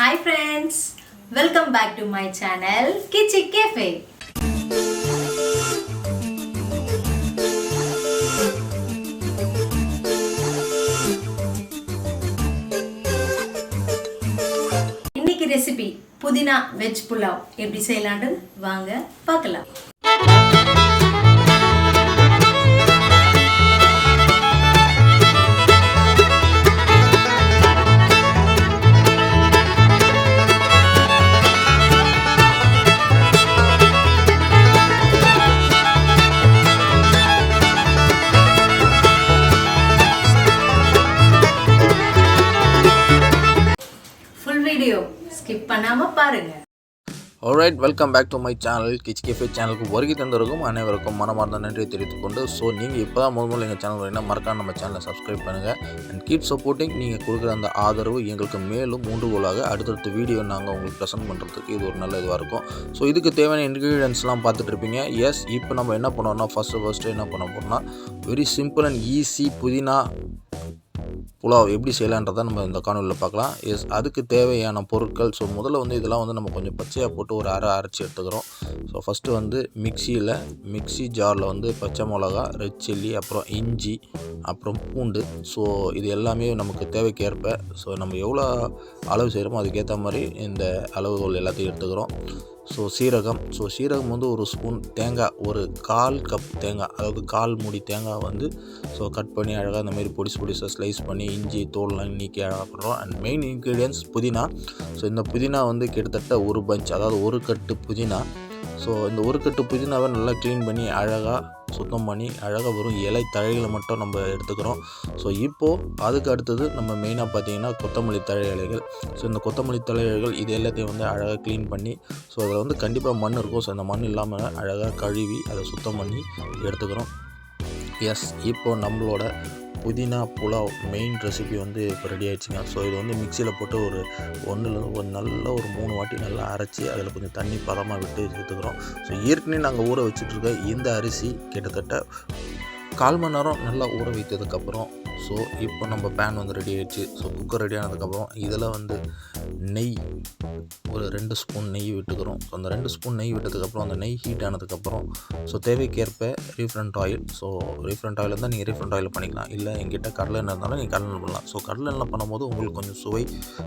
Hi friends welcome back to my channel கிச்சி cafe இன்னைக்கு recipe புதினா veg pulao எப்படி செய்யலான்னு வாங்க பார்க்கலாம். பண்ணாம பாருங்க. Alright welcome back to my channel கிச் cafe சேனலுக்கு வருகை தந்தவருக்கும் அனைவருக்கும் மனமார்ந்த நன்றி தெரிவித்துக் கொண்டு ஸோ நீங்கள் இப்போ தான் முதல் முதல்ல எங்கள் சேனல் வரீங்கன்னா மறக்காம நம்ம சேனலை சப்ஸ்கிரைப் பண்ணுங்கள் அண்ட் கீப் சப்போர்ட்டிங் நீங்கள் கொடுக்குற அந்த ஆதரவு எங்களுக்கு மேலும் மூன்றுகோலாக அடுத்தடுத்த வீடியோ நாங்கள் உங்களுக்கு ப்ரெசென்ட் பண்ணுறதுக்கு இது ஒரு நல்ல இதுவாக இருக்கும். ஸோ இதுக்கு தேவையான இன்க்ரீடியன்ஸ்லாம் பார்த்துட்டு இருப்பீங்க. எஸ் இப்போ நம்ம என்ன பண்ணோம்னா ஃபஸ்ட்டு ஃபஸ்ட்டு என்ன பண்ண போகிறோம்னா வெரி சிம்பிள் அண்ட் ஈஸி புதினா புலாவ் எப்படி செய்யலான்றதை நம்ம இந்த காணொலியில் பார்க்கலாம். எஸ் அதுக்கு தேவையான பொருட்கள் ஸோ முதல்ல வந்து இதெல்லாம் வந்து நம்ம கொஞ்சம் பச்சையாக போட்டு ஒரு அரை அரைச்சி எடுத்துக்கிறோம். ஸோ ஃபஸ்ட்டு வந்து மிக்சியில் மிக்ஸி ஜாரில் வந்து பச்சை மிளகா ரெட் சில்லி அப்புறம் இஞ்சி அப்புறம் பூண்டு. ஸோ இது எல்லாமே நமக்கு தேவைக்கேற்ப ஸோ நம்ம எவ்வளோ அளவு செய்கிறோமோ அதுக்கேற்ற மாதிரி இந்த அளவுகள் எல்லாத்தையும் எடுத்துக்கிறோம். ஸோ சீரகம். ஸோ சீரகம் வந்து ஒரு ஸ்பூன் தேங்காய் ஒரு கால் கப் தேங்காய் அதாவது கால் மூடி தேங்காய் வந்து ஸோ கட் பண்ணி அழகாக இந்த மாதிரி பொடிசு பொடிசாக ஸ்லைஸ் பண்ணி இஞ்சி தோல்லாம் நீக்கி அழகாக பண்ணுறோம் அண்ட் மெயின் இன்க்ரீடியன்ஸ் புதினா. ஸோ இந்த புதினா வந்து கிட்டத்தட்ட ஒரு பஞ்ச் அதாவது ஒரு கட்டு புதினா. ஸோ இந்த ஒரு கட்டு புதினாவை நல்லா க்ளீன் பண்ணி அழகாக சுத்தம் பண்ணி அழகாக வரும் இலை தழைகளை மட்டும் நம்ம எடுத்துக்கிறோம். ஸோ இப்போது அதுக்கு அடுத்தது நம்ம மெயினாக பார்த்தீங்கன்னா கொத்தமல்லி தழை இலைகள். ஸோ இந்த கொத்தமல்லி தழை இலைகள் இது எல்லாத்தையும் வந்து அழகாக க்ளீன் பண்ணி ஸோ அதில் வந்து கண்டிப்பாக மண் இருக்கும். ஸோ அந்த மண் இல்லாமல் அழகாக கழுவி அதை சுத்தம் பண்ணி எடுத்துக்கிறோம். எஸ் இப்போ நம்மளோட புதினா புலாவ் மெயின் ரெசிபி வந்து இப்போ ரெடி ஆயிடுச்சுங்க. ஸோ இது வந்து மிக்சியில் போட்டு ஒரு ஒன்றுலேருந்து ஒரு நல்ல ஒரு மூணு வாட்டி நல்லா அரைச்சி அதில் கொஞ்சம் தண்ணி பதமாக விட்டு சேர்த்துக்கிறோம். ஸோ ஏற்கனவே நாங்கள் ஊற வச்சுட்ருக்க இந்த அரிசி கிட்டத்தட்ட கால் மணி நேரம் நல்லா ஊற வைத்ததுக்கப்புறம் ஸோ இப்போ நம்ம பேன் வந்து ரெடி ஆகிடுச்சு ஸோ குக்கர் ரெடி ஆனதுக்கப்புறம் இதில் வந்து நெய் ஒரு ரெண்டு ஸ்பூன் நெய் விட்டுக்கிறோம். ஸோ அந்த ரெண்டு ஸ்பூன் நெய் விட்டதுக்கப்புறம் அந்த நெய் ஹீட் ஆனதுக்கப்புறம் ஸோ தேவைக்கேற்ப refined oil so refined oil இருந்தால் நீங்கள் ரீஃப்ரண்ட் ஆயில் பண்ணிக்கலாம். இல்லை எங்கிட்ட கடலை எண்ணெய் இருந்தாலும் நீங்கள் கடலை பண்ணலாம். ஸோ கடலை எண்ணெய் பண்ணும்போது உங்களுக்கு கொஞ்சம் சுவை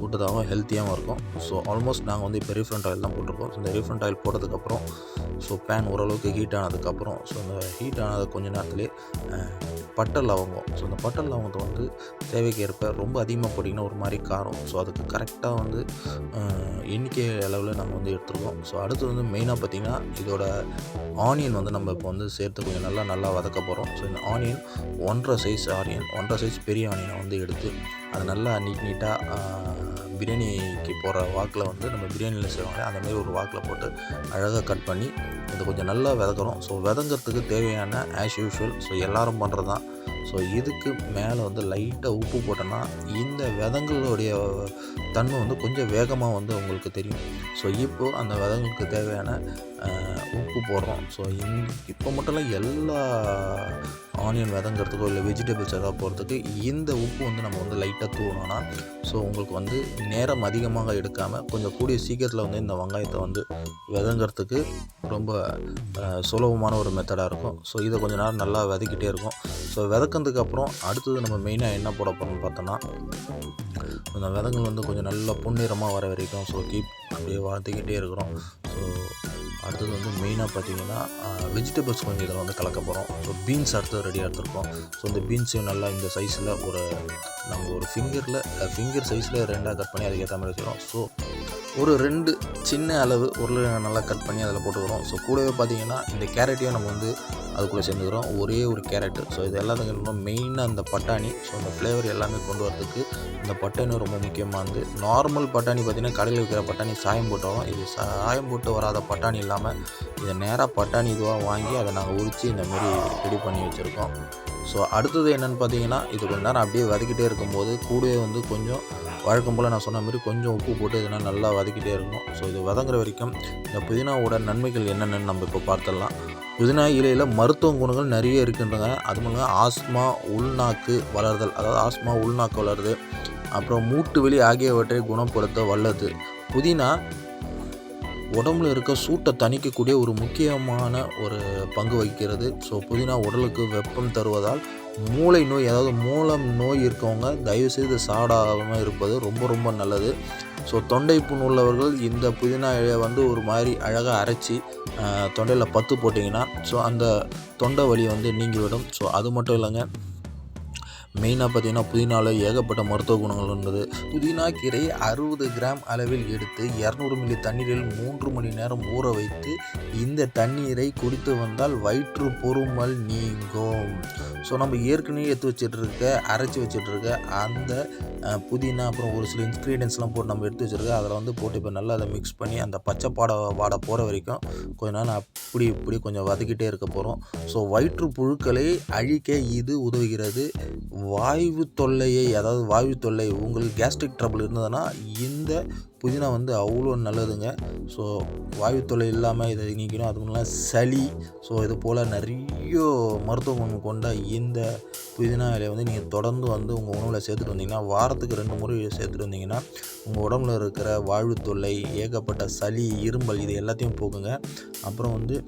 ஊட்டதாகவும் ஹெல்த்தியாகவும் இருக்கும். ஸோ ஆல்மோஸ்ட் நாங்கள் வந்து இப்போ ரீஃப்ரண்ட் ஆயில் தான் போட்டிருக்கோம். ஸோ இந்த ரீஃப்ரண்ட் ஆயில் போட்டதுக்கப்புறம் ஸோ பேன் ஓரளவுக்கு ஹீட் ஆனதுக்கப்புறம் ஸோ அந்த ஹீட் ஆனது கொஞ்ச நேரத்துலேயே அஹ், பட்டை லவங்கம். ஸோ அந்த பட்டை அவங்க வந்து தேவைக்கேற்ப ரொம்ப அதிகமாக போட்டிங்கன்னா ஒரு மாதிரி காரம். ஸோ அதுக்கு கரெக்டாக வந்து எண்ணிக்கை அளவில் நம்ம வந்து எடுத்துருக்கோம். ஸோ அடுத்து வந்து மெயினாக பார்த்திங்கன்னா இதோட ஆனியன் வந்து நம்ம இப்போ வந்து சேர்த்து கொஞ்சம் நல்லா நல்லா வதக்க போகிறோம் ஸோ இந்த ஆனியன் ஒன்றரை சைஸ் ஆனியன் ஒன்றரை சைஸ் பெரிய ஆனியனை வந்து எடுத்து அதை நல்லா நீட் நீட்டாக பிரியாணிக்கு போகிற வாக்கில் வந்து நம்ம பிரியாணியில் செய்வாங்க அந்த மாதிரி ஒரு வாக்கில் போட்டு அழகாக கட் பண்ணி இதை கொஞ்சம் நல்லா விதக்குறோம். ஸோ விதங்கிறதுக்கு தேவையான ஆஸ் யூஷுவல் ஸோ எல்லோரும் பண்ணுறது தான் ஸோ இதுக்கு மேலே வந்து லைட்டாக உப்பு போட்டோன்னா இந்த விதங்களுடைய தன்மை வந்து கொஞ்சம் வேகமாக வந்து உங்களுக்கு தெரியும். ஸோ இப்போது அந்த விதங்களுக்கு தேவையான உப்பு போடுறோம். ஸோ இந் இப்போ மட்டும் இல்லை எல்லா ஆனியன் விதங்கிறதுக்கோ இல்லை வெஜிடபிள்ஸ் எதாவது போகிறதுக்கு இந்த உப்பு வந்து நம்ம வந்து லைட்டாக தூவணும்னா ஸோ உங்களுக்கு வந்து நேரம் அதிகமாக எடுக்காமல் கொஞ்சம் கூடிய சீக்கிரத்தில் வந்து இந்த வெங்காயத்தை வந்து விதங்கிறதுக்கு ரொம்ப சுலபமான ஒரு மெத்தடாக இருக்கும். ஸோ இதை கொஞ்ச நேரம் நல்லா விதக்கிட்டே இருக்கும். ஸோ விதக்கினதுக்கு அப்புறம் அடுத்தது நம்ம மெயினாக என்ன போட போகிறோம்னு பார்த்தோன்னா அந்த விதங்கள் வந்து கொஞ்சம் நல்லா பொன்னிறமாக வர வரைக்கும் ஸோ கீப் அப்படியே வளர்த்துக்கிட்டே இருக்கிறோம். ஸோ அடுத்தது வந்து மெயினாக பார்த்தீங்கன்னா வெஜிடபிள்ஸ் கொஞ்சம் இதில் வந்து கலக்க போகிறோம் ஸோ பீன்ஸ் அடுத்தது ரெடியாக எடுத்துருக்கோம். ஸோ இந்த பீன்ஸையும் நல்லா இந்த சைஸில் ஒரு நம்ம ஒரு ஃபிங்கரில் ஃபிங்கர் சைஸில் ரெண்டாக கட் பண்ணி அதுக்கேற்ற மாதிரி வச்சுக்கிறோம் ஸோ ஒரு ரெண்டு சின்ன அளவு உருளை நல்லா கட் பண்ணி அதில் போட்டுக்கிறோம். ஸோ கூடவே பார்த்தீங்கன்னா இந்த கேரட்டையும் நம்ம வந்து அதுக்குள்ளே சேர்ந்துக்கிறோம். ஒரே ஒரு கேரட்டு ஸோ இது எல்லாத்துக்கும் மெயினாக அந்த பட்டாணி. ஸோ அந்த ஃப்ளேவர் எல்லாமே கொண்டு வரதுக்கு இந்த பட்டாணி ரொம்ப முக்கியமானது. நார்மல் பட்டாணி பார்த்திங்கன்னா கடையில் விற்கிற பட்டாணி சாயம் போட்டாலும் இது சாயம் போட்டு வராத பட்டாணி இல்லாமல் இதை நேராக பட்டாணி இதுவாக வாங்கி அதை நாங்கள் உரித்து இந்த மாதிரி ரெடி பண்ணி வச்சுருக்கோம். ஸோ அடுத்தது என்னென்னு பார்த்தீங்கன்னா இது கொஞ்ச நேரம் அப்படியே வதக்கிட்டே இருக்கும்போது கூடவே வந்து கொஞ்சம் வழக்கம் போல் நான் சொன்ன மாதிரி கொஞ்சம் உப்பு போட்டு இதெல்லாம் நல்லா வதக்கிட்டே இருக்கணும். ஸோ இது வதங்குற வரைக்கும் இந்த புதினாவோட நன்மைகள் என்னென்னு நம்ம இப்போ பார்த்துடலாம். புதினா இலையில் மருத்துவ குணங்கள் நிறைய இருக்குன்றாங்க அது மூலம் ஆஸ்மா உள்நாக்கு வளருதல். அதாவது ஆஸ்மா உள்நாக்கு வளருது. அப்புறம் மூட்டு வலி ஆகியவற்றை குணப்படுத்த வல்லது. புதினா உடம்புல இருக்க சூட்டை தணிக்கக்கூடிய ஒரு முக்கியமான ஒரு பங்கு வகிக்கிறது. ஸோ புதினா உடலுக்கு வெப்பம் தருவதால் மூளை நோய் அதாவது மூலம் நோய் இருக்கவங்க தயவுசெய்து சாடாமல் இருப்பது ரொம்ப ரொம்ப நல்லது. ஸோ தொண்டை புண் உள்ளவர்கள் இந்த புதினா இலையை வந்து ஒரு மாதிரி அழகாக அரைச்சி தொண்டையில் பத்து போட்டிங்கன்னா ஸோ அந்த தொண்டை வலி வந்து நீங்கிவிடும். ஸோ அது மட்டும் இல்லைங்க. மெயினாக பார்த்தீங்கன்னா புதினாவில் ஏகப்பட்ட மருத்துவ குணங்கள் உள்ளது புதினா கீரை அறுபது கிராம் அளவில் எடுத்து இரநூறு மில்லி தண்ணீரில் மூன்று மணி நேரம் ஊற வைத்து இந்த தண்ணீரை குடித்து வந்தால் வயிற்று பொறுமல் நீங்கும். ஸோ நம்ம ஏற்கனவே எடுத்து வச்சிட்ருக்க அரைச்சி வச்சிட்ருக்க அந்த புதினா அப்புறம் ஒரு சில இன்க்ரீடியன்ஸ்லாம் போட்டு நம்ம எடுத்து வச்சுருக்க அதில் வந்து போட்டு இப்போ நல்லா அதை மிக்ஸ் பண்ணி அந்த பச்சை பாட வாட போகிற வரைக்கும் கொஞ்ச நேரம் அப்படி இப்படி கொஞ்சம் வதக்கிட்டே இருக்க போகிறோம் ஸோ வயிற்று புழுக்களை அழிக்க இது உதவுகிறது. வாயு தொல்லையை அதாவது வாயு தொல்லை உங்களுக்கு கேஸ்ட்ரிக் ட்ரபிள் இருந்ததுன்னா இந்த புதினா வந்து அவ்வளோ நல்லதுங்க. ஸோ வாயு தொல்லை இல்லாமல் இதை நீக்கணும். அது இல்லாமல் சளி. ஸோ இது போல் நிறைய மருத்துவ குணம் கொண்ட இந்த புதினா இலையை வந்து நீங்கள் தொடர்ந்து வந்து உங்கள் உணவில் சேர்த்துட்டு வந்தீங்கன்னா வாரத்துக்கு ரெண்டு முறை சேர்த்துட்டு வந்தீங்கன்னா உங்கள் உடம்புல இருக்கிற வாழ்வு தொல்லை ஏகப்பட்ட சளி இருமல் இது எல்லாத்தையும் போக்குங்க. அப்புறம் வந்து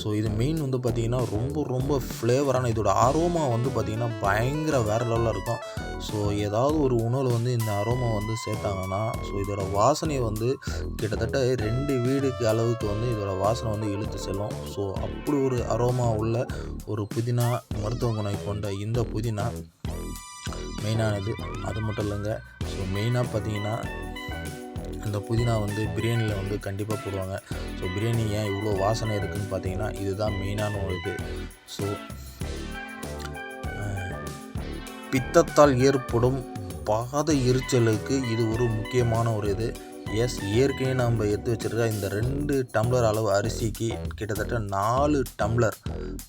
ஸோ இது மெயின் வந்து பார்த்திங்கன்னா ரொம்ப ரொம்ப ஃப்ளேவரான இதோட அரோமா வந்து பார்த்திங்கன்னா பயங்கர வேறு லெவலில் இருக்கும். ஸோ ஏதாவது ஒரு உணவில் வந்து இந்த அரோமா வந்து சேர்த்தாங்கன்னா ஸோ இதோட வாசனை வந்து கிட்டத்தட்ட ரெண்டு வீடுக்கு அளவுக்கு வந்து இதோட வாசனை வந்து இழுத்து செல்லும். ஸோ அப்படி ஒரு அரோமா உள்ள ஒரு புதினா மருத்துவ குணம் கொண்ட இந்த புதினா மெயினானது அது மட்டும் இல்லைங்க. ஸோ மெயினாக பார்த்தீங்கன்னா இந்த புதினா வந்து பிரியாணியில் வந்து கண்டிப்பாக போடுவாங்க. ஸோ பிரியாணி ஏன் இவ்வளோ வாசனை இருக்குதுன்னு பார்த்தீங்கன்னா இதுதான் மெயினான ஒரு இது. ஸோ பித்தத்தால் ஏற்படும் பாத எரிச்சலுக்கு இது ஒரு முக்கியமான ஒரு இது. எஸ் ஏற்கனவே நம்ம எடுத்து வச்சிருக்க இந்த ரெண்டு டம்ளர் அளவு அரிசிக்கு கிட்டத்தட்ட நாலு டம்ளர்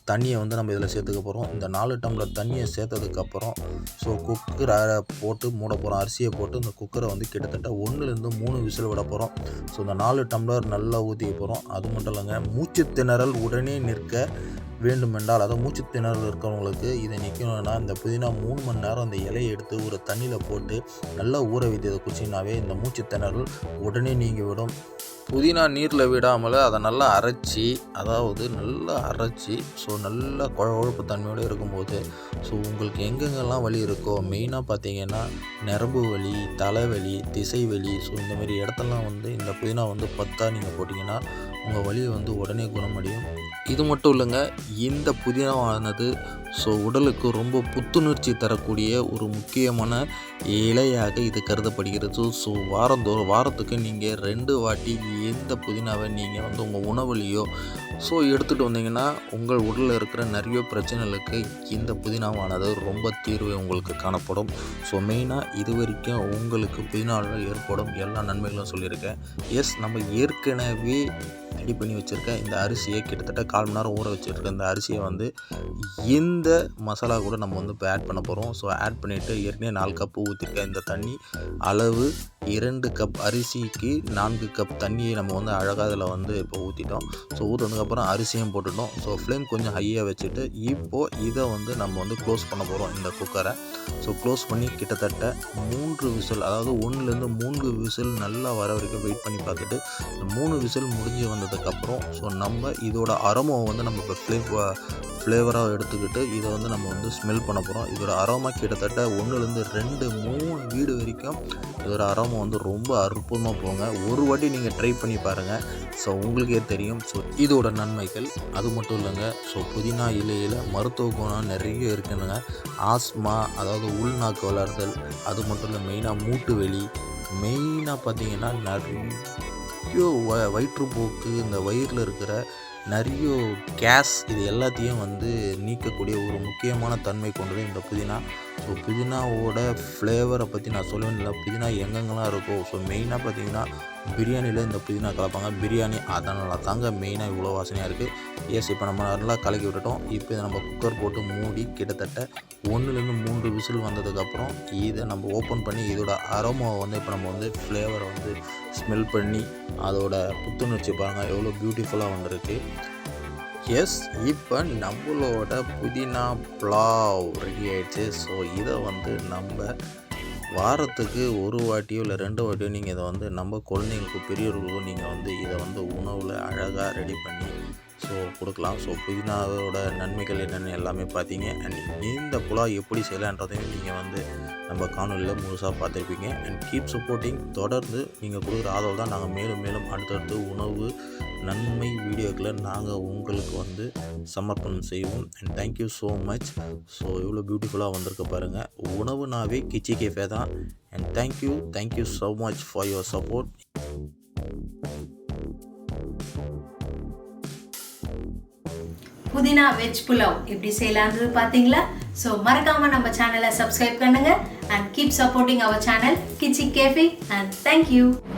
தண்ணியை வந்து நம்ம இதில் சேர்த்துக்க போகிறோம் இந்த நாலு டம்ளர் தண்ணியை சேர்த்ததுக்கப்புறம் ஸோ குக்கரை போட்டு மூட போகிறோம் அரிசியை போட்டு இந்த குக்கரை வந்து கிட்டத்தட்ட ஒன்றுலேருந்து மூணு விசில் விட போகிறோம் ஸோ இந்த நாலு டம்ளர் நல்லா ஊற்றிக்க போகிறோம் அது மட்டும் இல்லைங்க மூச்சு திணறல் உடனே நிற்க வேண்டுமென்றால் அதை மூச்சு திணறல் இருக்கிறவங்களுக்கு இதை நிற்கணும்னா இந்த புதினா மூணு மணி நேரம் அந்த இலையை எடுத்து ஒரு தண்ணியில் போட்டு நல்லா ஊற வைத்து அதை குச்சினாவே இந்த மூச்சு திணறல் உடனே நீங்கி விடும் புதினா நீரில் விடாமல் அதை நல்லா அரைச்சி அதாவது நல்லா அரைச்சி ஸோ நல்லா குழப்பு தன்மையோடு இருக்கும்போது ஸோ உங்களுக்கு எங்கெங்கெல்லாம் வலி இருக்கோ மெயினாக பார்த்தீங்கன்னா நரம்பு வலி தலைவலி திசை வலி ஸோ இந்த மாதிரி இடத்தெல்லாம் வந்து இந்த புதினா வந்து பத்தா நீங்கள் போட்டிங்கன்னா உங்கள் வலி வந்து உடனே குணமடையும். இது மட்டும் இல்லைங்க இந்த புதினாவானது ஸோ உடலுக்கு ரொம்ப புத்துணர்ச்சி தரக்கூடிய ஒரு முக்கியமான இலையாக இது கருதப்படுகிறது. ஸோ வாரந்தோறும் வாரத்துக்கு நீங்கள் ரெண்டு வாட்டி எந்த புதினாவை நீங்கள் வந்து உங்கள் உணவுலையோ ஸோ எடுத்துகிட்டு வந்தீங்கன்னா உங்கள் உடலில் இருக்கிற நிறைய பிரச்சனைகளுக்கு இந்த புதினாவானது ரொம்ப தீர்வு உங்களுக்கு காணப்படும். ஸோ மெயினாக இது வரைக்கும் உங்களுக்கு புதினாவில் ஏற்படும் எல்லா நன்மைகளும் சொல்லியிருக்கேன். எஸ் நம்ம ஏற்கனவே ரெடி பண்ணி வச்சுருக்க இந்த அரிசியை கிட்டத்தட்ட கால் மணி நேரம் ஊற வச்சுருக்க இந்த அரிசியை வந்து இந்த மசாலா கூட நம்ம வந்து இப்போ ஆட் பண்ண போகிறோம் ஸோ ஆட் பண்ணிவிட்டு ஏற்கனவே நாலு கப்பு ஊற்றிருக்க இந்த தண்ணி அளவு இரண்டு கப் அரிசிக்கு நான்கு கப் தண்ணியை நம்ம வந்து அழகாக அதில் வந்து இப்போ ஊற்றிட்டோம் ஸோ ஊற்றினதுக்கப்புறம் அரிசியும் போட்டுட்டோம். ஸோ ஃப்ளேம் கொஞ்சம் ஹையாக வச்சுட்டு இப்போது இதை வந்து நம்ம வந்து க்ளோஸ் பண்ண போகிறோம் இந்த குக்கரை ஸோ க்ளோஸ் பண்ணி கிட்டத்தட்ட மூன்று விசில் அதாவது ஒன்றுலேருந்து மூன்று விசில் நல்லா வர வரைக்கும் வெயிட் பண்ணி பார்த்துட்டு இந்த மூணு விசில் முடிஞ்சு வந்ததுக்கப்புறம் ஸோ நம்ம இதோட அரோமாவை வந்து நம்ம இப்போ ஃப்ளே ஃப்ளேவராக எடுத்துக்கிட்டு இதை வந்து நம்ம வந்து ஸ்மெல் பண்ண போகிறோம் இதோட அரோமா கிட்டத்தட்ட ஒன்றுலேருந்து ரெண்டு மூணு வீடு வரைக்கும் இதோட அரோமா வந்து ரொம்ப அற்புதமாக போங்க. ஒரு வாட்டி நீங்கள் ட்ரை பண்ணி பாருங்கள் ஸோ உங்களுக்கே தெரியும். ஸோ இதோட நன்மைகள் அது மட்டும் இல்லைங்க. ஸோ புதினா இலையில் மருத்துவ குணம் நிறைய இருக்குதுங்க ஆஸ்மா அதாவது உள்நாக்கு வளர்தல் அது மட்டும் இல்லை மெயினாக மூட்டு வெளி மெயினாக பார்த்தீங்கன்னா நிறைய வ வயிற்றுப்போக்கு இந்த வயிறில் இருக்கிற நிறைய கேஸ் இது எல்லாத்தையும் வந்து நீக்கக்கூடிய ஒரு முக்கியமான தன்மை கொண்டது இந்த புதினா. ஸோ புதினாவோட ஃப்ளேவரை பற்றி நான் சொல்லுவேன் இல்லை புதினா எங்கெங்கெல்லாம் இருக்கோ ஸோ மெயினாக பார்த்தீங்கன்னா பிரியாணியில் இந்த புதினா கலப்பாங்க. பிரியாணி அதனால தாங்க மெயினாக இவ்வளோ வாசனையாக இருக்குது எஸ் இப்போ நம்ம நல்லா கலக்கி விட்டுட்டோம். இப்போ இதை நம்ம குக்கர் போட்டு மூடி கிட்டத்தட்ட ஒன்றுலேருந்து மூன்று விசில் வந்ததுக்கப்புறம் இதை நம்ம ஓப்பன் பண்ணி இதோட அரோமாவை வந்து இப்போ நம்ம வந்து ஃப்ளேவரை வந்து ஸ்மெல் பண்ணி அதோட புத்துணர்ச்சி பாருங்கள் எவ்வளோ பியூட்டிஃபுல்லாக வந்திருக்கு. எஸ் இப்போ நம்மளோட புதினா புலாவ் ரெடி ஆயிடுச்சு. ஸோ இதை வந்து நம்ம வாரத்துக்கு ஒரு வாட்டியோ இல்லை ரெண்டு வாட்டியோ நீங்கள் இதை வந்து நம்ம குழந்தைங்களுக்கும் பெரியவர்களுக்கும் நீங்கள் வந்து இதை வந்து உணவில் அழகாக ரெடி பண்ணி ஸோ கொடுக்கலாம். ஸோ புதினாவோட நன்மைகள் என்னென்னு எல்லாமே பார்த்தீங்க. அண்ட் இந்த புலாவ் எப்படி செய்யலான்றதையும் நீங்கள் வந்து நம்ம காணொலியில் முழுசாக பார்த்துருப்பீங்க. அண்ட் கீப் சப்போர்ட்டிங் தொடர்ந்து நீங்கள் கொடுக்குற ஆதரவு தான் நாங்கள் மேலும் மேலும் அடுத்தடுத்து உணவு நன்மை வீடியோக்களை நாங்கள் உங்களுக்கு வந்து சமர்ப்பணம் செய்வோம். And thank you so much so இவ்வளோ பியூட்டிஃபுல்லாக வந்திருக்க பாருங்கள் உணவுனாவே கிச்சி கேஃபே தான். And thank you thank you so much for your support புதினா வெஜ் புலாவ் எப்படி செய்யலான்றது பார்த்தீங்களா? ஸோ நம்ம சேனலை subscribe and keep supporting our channel Kitchen Cafe and thank you.